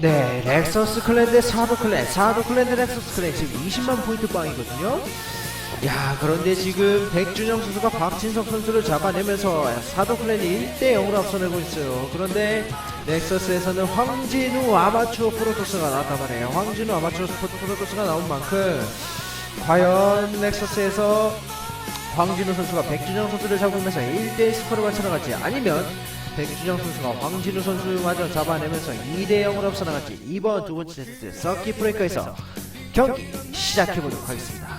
네, 렉서스 클랜 대 사도 클랜, 사도 클랜 대 렉서스 클랜 지금 20만 포인트 빵이거든요. 야, 그런데 지금 백준영 선수가 박진석 선수를 잡아내면서 사도 클랜이 1대 0으로 앞서내고 있어요. 그런데 렉서스에서는 황진우 아마추어 프로토스가 나왔단 말이에요. 황진우 아마추어 프로토스가 나온 만큼 과연 렉서스에서 황진우 선수가 백준영 선수를 잡으면서 1대1 스코어를 맞춰나갈지 아니면 백준영 선수가 황진우 선수 마저 잡아내면서 2대 0으로 앞서 나갈지 이번 두 번째 세트 서킷 브레이커에서 경기 시작해 보도록 하겠습니다.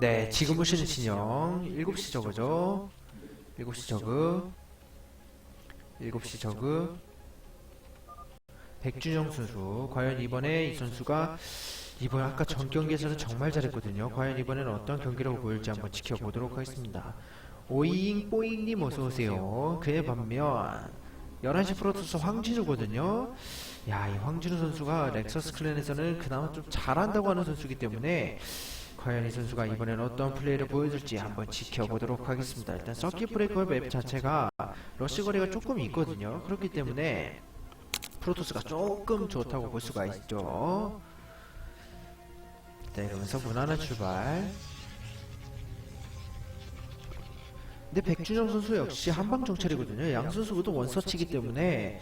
네, 지금 보시는 진영 7시 저거죠. 7시 저그 7시 저그 백준영 선수 과연 이번에 이 선수가 이번 아까 전 경기에서는 정말 잘했거든요. 과연 이번에는 어떤 경기라고 보일지 한번 지켜보도록 하겠습니다. 오잉 뽀잉님 어서 오세요. 그에 반면 11시 프로토스 황진우거든요. 야, 이 황진우 선수가 렉서스 클랜에서는 그나마 좀 잘한다고 하는 선수이기 때문에 과연 이 선수가 이번엔 어떤 플레이를 보여줄지 한번 지켜보도록 하겠습니다. 일단 서킷 브레이커 맵 자체가 러시 거리가 조금 있거든요. 그렇기 때문에 프로토스가 조금 좋다고 볼 수가 있죠. 네, 이러면서 무난한 출발. 근데 백준영 선수 역시 한방 정찰이거든요. 양 선수 모두 원서치기 때문에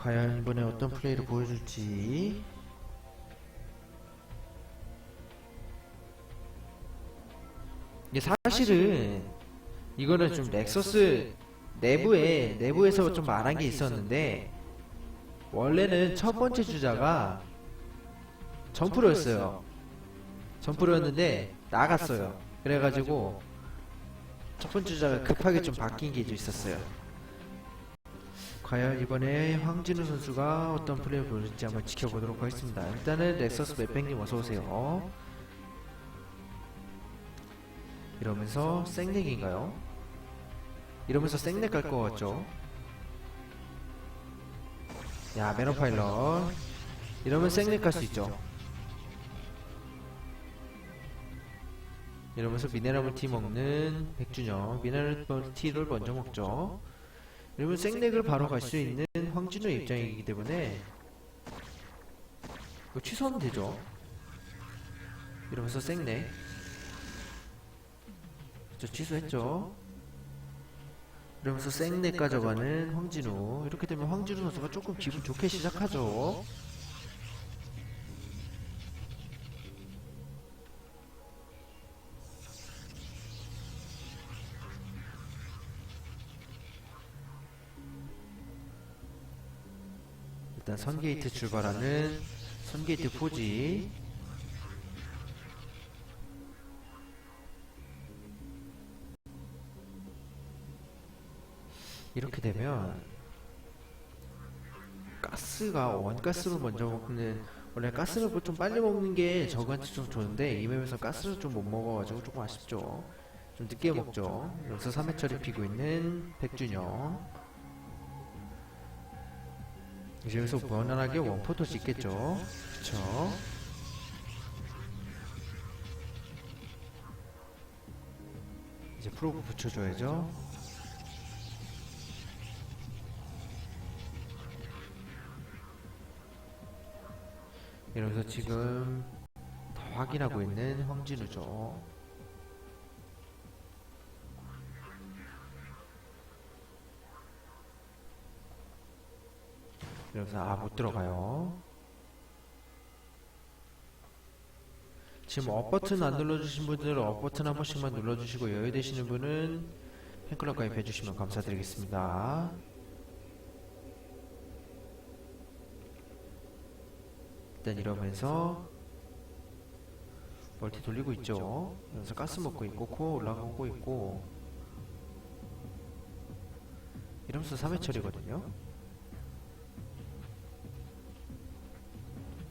과연 이번에 어떤 플레이를 보여줄지 이게 사실은 이거는 좀 렉서스 내부에 내부에서 좀 말한 게 있었는데 원래는 첫 번째 주자가 점프로였어요. 점프로였는데 나갔어요. 그래가지고 첫 번째 주자가 급하게 좀 바뀐 게좀 있었어요. 과연 이번에 황진우 선수가 어떤 플레이를 보여줄지 한번 지켜보도록 하겠습니다. 일단은 렉서스 맵팽님 어서 오세요. 이러면서 생렉인가요? 이러면서 생렉 갈것 같죠? 야 매너 파일럿. 이러면 생렉 갈수 있죠. 이러면서 미네랄 물티 먹는 백준영 미네랄 물티를 먼저 먹죠. 이러면 생렉을 바로 갈 수 있는 황진우 입장이기 때문에 취소하면 되죠. 이러면서 생렉 저 취소했죠. 이러면서 생렉 가져가는 황진우. 이렇게 되면 황진우 선수가 조금 기분 좋게 시작하죠. 일단 선게이트 출발하는 선게이트 포지. 이렇게 되면 가스가 원가스로 먼저 먹는 원래 가스를 좀 빨리 먹는 게 저한테 좀 좋은데 이 맵에서 가스를 좀 못 먹어가지고 조금 아쉽죠. 좀 늦게 먹죠. 여기서 3회 처리 피고 있는 백준영. 이제 여기서 무난하게 원포토 찍겠죠. 그쵸? 이제 프로브 붙여줘야죠 이러면서 지금 다 확인하고 있는 황진우죠. 이러면서 아 못 들어가요. 지금 업 버튼 안 눌러주신 분들은 업 버튼 한 번씩만 눌러주시고 여유 되시는 분은 팬클럽 가입해 주시면 감사드리겠습니다. 일단 이러면서 멀티 돌리고 있죠. 여기서 가스 먹고 있고 코어 올라가고 있고 이러면서 3회 처리거든요.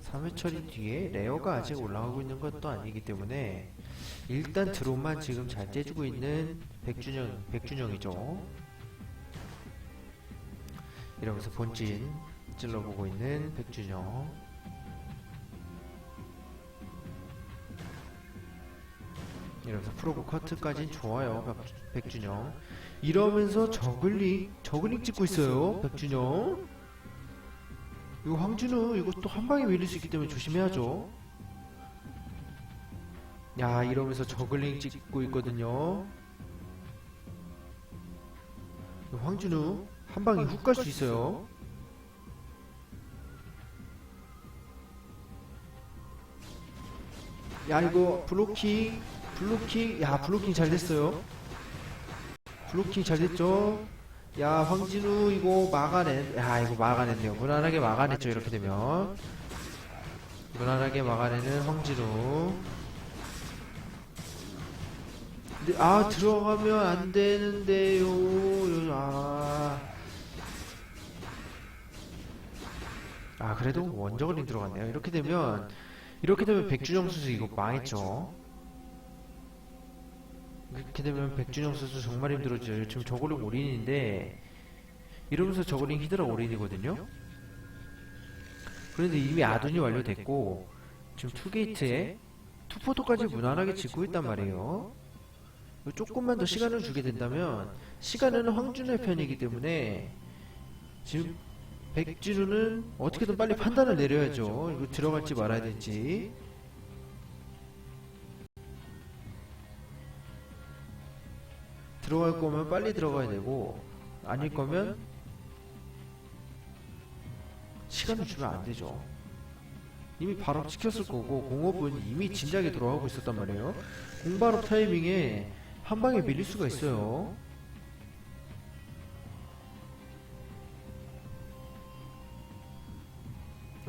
3회 처리 뒤에 레어가 아직 올라가고 있는 것도 아니기 때문에 일단 드론만 지금 잘 째주고 있는 백준영, 백준영이죠. 이러면서 본진 찔러보고 있는 백준영 이러면서 프로브 커트까진 좋아요 백- 백준영. 이러면서 저글링 저글링 찍고 있어요 백준영. 이거 황준우 이거 또 한 방에 밀릴 수 있기 때문에 조심해야죠. 야 이러면서 저글링 찍고 있거든요. 황준우 한 방에 훅 갈 수 있어요. 야 이거 블로킹 블로킹 야 블로킹 잘 됐어요. 블로킹 잘 됐죠? 야 황진우 이거 막아낸 야 이거 막아냈네요. 무난하게 막아냈죠 이렇게 되면. 무난하게 막아내는 황진우. 아 들어가면 안 되는데요. 아, 아 그래도 원저글링 들어갔네요. 이렇게 되면 이렇게 되면 백준영 선수 이거 망했죠 이렇게 되면 백준영 선수 정말 힘들어져요. 지금 저글링 올인인데 이러면서 저글링 히드라 올인이거든요. 그런데 이미 아둔이 완료됐고 지금 투게이트에 투포토까지 무난하게 짓고 있단 말이에요. 조금만 더 시간을 주게 된다면 시간은 황준의 편이기 때문에 지금 백진우는 어떻게든 빨리 판단을 내려야죠. 이거 들어갈지 말아야 될지. 들어갈 거면 빨리 들어가야 되고 아닐 거면 시간을 주면 안 되죠. 이미 발업 시켰을 거고 공업은 이미 진작에 돌아가고 있었단 말이에요. 공발업 타이밍에 한 방에 밀릴 수가 있어요.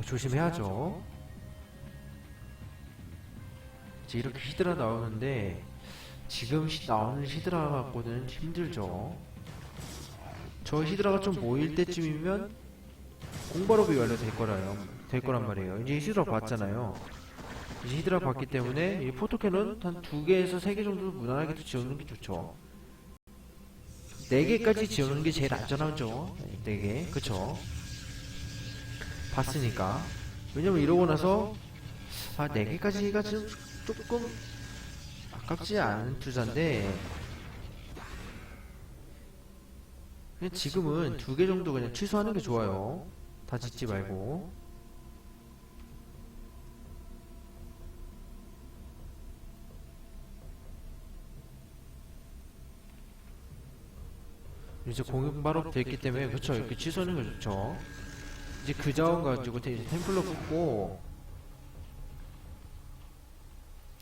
조심해야죠. 이제 이렇게 히드라 나오는데 지금 시- 나오는 히드라 갖고는 힘들죠. 저 히드라가 좀 모일 때쯤이면 공발업이 완료될 거라요. 될 거란 말이에요. 이제 히드라 봤잖아요. 이제 히드라 봤기 때문에 이 포토캐논 한두 개에서 세 개 정도 무난하게 또 지어놓는 게 좋죠. 네 개까지 지어놓는 게 제일 안전하죠. 네 개, 그쵸? 봤으니까. 왜냐면 이러고 나서 아네 개까지가 좀 조금 아깝지 않은 투자인데 그냥 지금은 두 개 정도 그냥 취소하는 게 좋아요. 다 짓지 말고. 이제 공격 발업 됐기 때문에 그쵸 이렇게 취소하는 게 좋죠. 이제 그 자원 가지고 테- 템플러 뽑고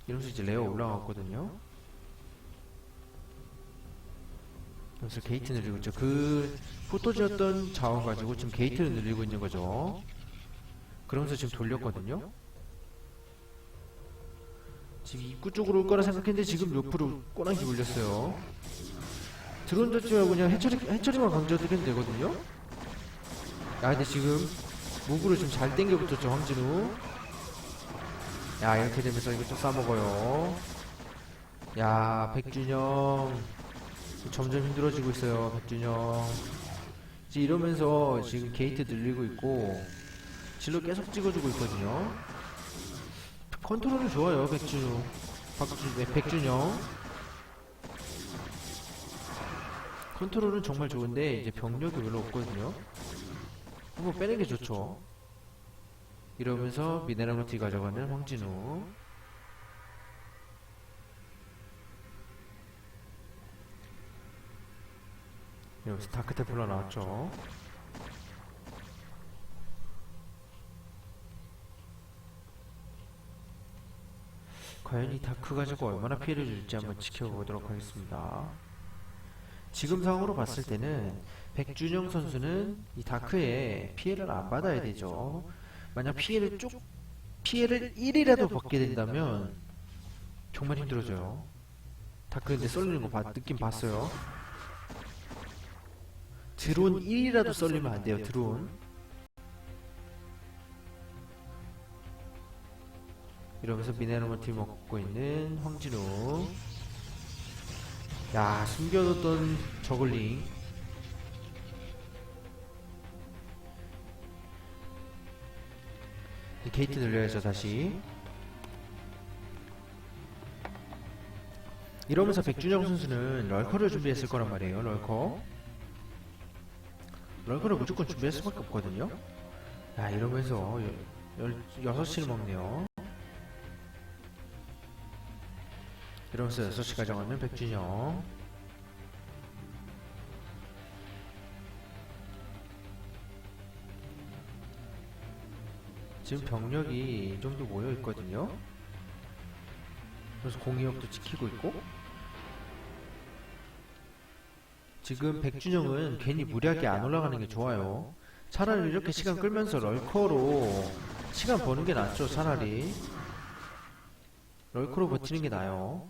이러면서 이제 레어 올라갔거든요. 그래서 게이트 늘리고 있죠. 그 포토지였던 자원 가지고 지금 게이트를 늘리고 있는 거죠. 그러면서 지금 돌렸거든요. 지금 입구 쪽으로 올 거라 생각했는데 지금 옆으로 꼬랑지 물렸어요. 드론 말고 그냥 해처리, 해처리만 강조드리면 되거든요. 야 근데 지금 무구를 좀잘 땡겨 붙었죠 황진우. 야 이렇게 되면서 이거 좀 싸먹어요. 야 백준영 점점 힘들어지고 있어요 백준영. 이제 이러면서 지금 게이트 늘리고 있고 진로 계속 찍어주고 있거든요. 컨트롤이 좋아요 백준우. 박준, 네, 백준영. 컨트롤은 정말 좋은데 이제 병력이 별로 없거든요. 한번 빼는 게 좋죠. 이러면서 미네랄 멀티 가져가는 황진우. 여기서 다크 테플러 나왔죠. 과연 이 다크 가지고 얼마나 피해를 줄지 한번 지켜보도록 하겠습니다. 지금 상황으로 봤을 때는 백준영 선수는 이 다크에 피해를 안 받아야 되죠. 만약 피해를 쭉 피해를 1이라도 받게 된다면 정말 힘들어져요. 다크인데 썰리는 거 봐- 느낌 봤어요. 드론 1이라도 썰리면 안 돼요. 드론. 이러면서 미네랄먼티 먹고 있는 황진우. 야 숨겨뒀던 저글링 게이트 늘려야죠 다시. 이러면서 백준영 선수는 럴커를 준비했을 거란 말이에요 럴커. 럴커를 무조건 준비할 수밖에 없거든요. 야 이러면서 여, 열, 6시를 먹네요. 이러면서 6시 가져가는 백준영 지금 병력이 이 정도 모여 있거든요. 그래서 공이업도 지키고 있고. 지금 백준영은 괜히 무리하게 안 올라가는 게 좋아요. 차라리 이렇게 시간 끌면서 럴커로 시간 버는 게 낫죠, 차라리. 럴커로 버티는 게 나아요.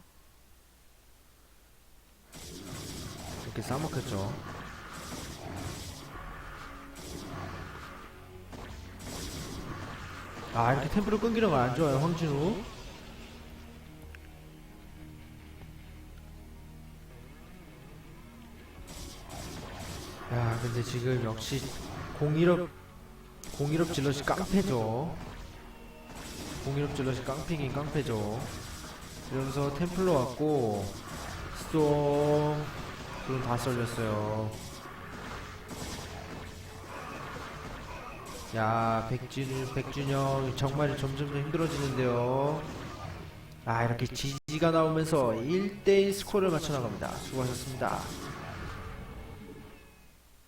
이렇게 싸먹혔죠. 아 이렇게 템플을 끊기는 건 안 좋아요 황진우. 야 근데 지금 역시 공일업 공일업 질럿이 깡패죠. 공일업 질럿이 깡패긴 깡패죠. 이러면서 템플러 왔고 스톰 그럼 다 썰렸어요 야, 백준, 백준영 정말 점점 더 힘들어지는데요. 아, 이렇게 지지가 나오면서 1대1 스코어를 맞춰 나갑니다. 수고하셨습니다.